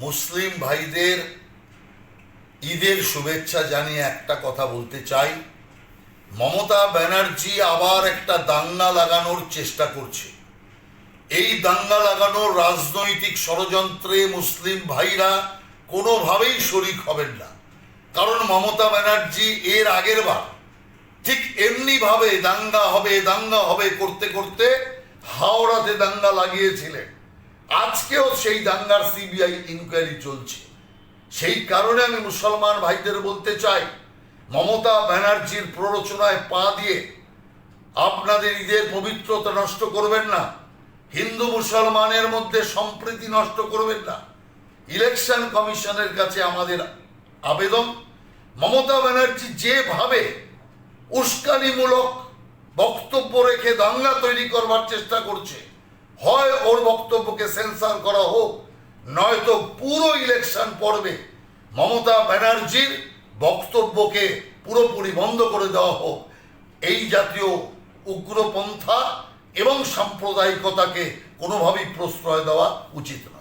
মুসলিম ভাইদের ঈদের শুভেচ্ছা জানিয়ে একটা কথা বলতে চাই। মমতা ব্যানার্জি আবার একটা দাঙ্গা লাগানোর চেষ্টা করছে। এই দাঙ্গা লাগানোর রাজনৈতিক ষড়যন্ত্রে মুসলিম ভাইরা কোনোভাবেই শরিক হবেন না। কারণ মমতা ব্যানার্জি এর আগের বার ঠিক এমনি ভাবে দাঙ্গা হবে দাঙ্গা হবে করতে করতে হাওড়াতে দাঙ্গা লাগিয়েছিলেন। আজকেও সেই দাঙ্গার সিবিআই ইনকোয়ারি চলছে। সেই কারণে আমি মুসলমান ভাইদের বলতে চাই, মমতা ব্যানার্জির প্ররোচনায় পা দিয়ে আপনাদের ঈদের পবিত্রতা নষ্ট করবেন না, হিন্দু মুসলমানের মধ্যে সম্প্রীতি নষ্ট করবেন না। ইলেকশন কমিশনের কাছে আমাদের আবেদন, মমতা ব্যানার্জি যেভাবে উস্কানিমূলক বক্তব্য রেখে দাঙ্গা তৈরি করবার চেষ্টা করছে হয় ওর বক্তব্যকে সেন্সার করা হোক, নয়তো পুরো ইলেকশন পর্বে মমতা ব্যানার্জির বক্তব্যকে পুরোপুরি বন্ধ করে দেওয়া হোক। এই জাতীয় উগ্রপন্থা এবং সাম্প্রদায়িকতাকে কোনোভাবেই প্রশ্রয় দেওয়া উচিত নয়।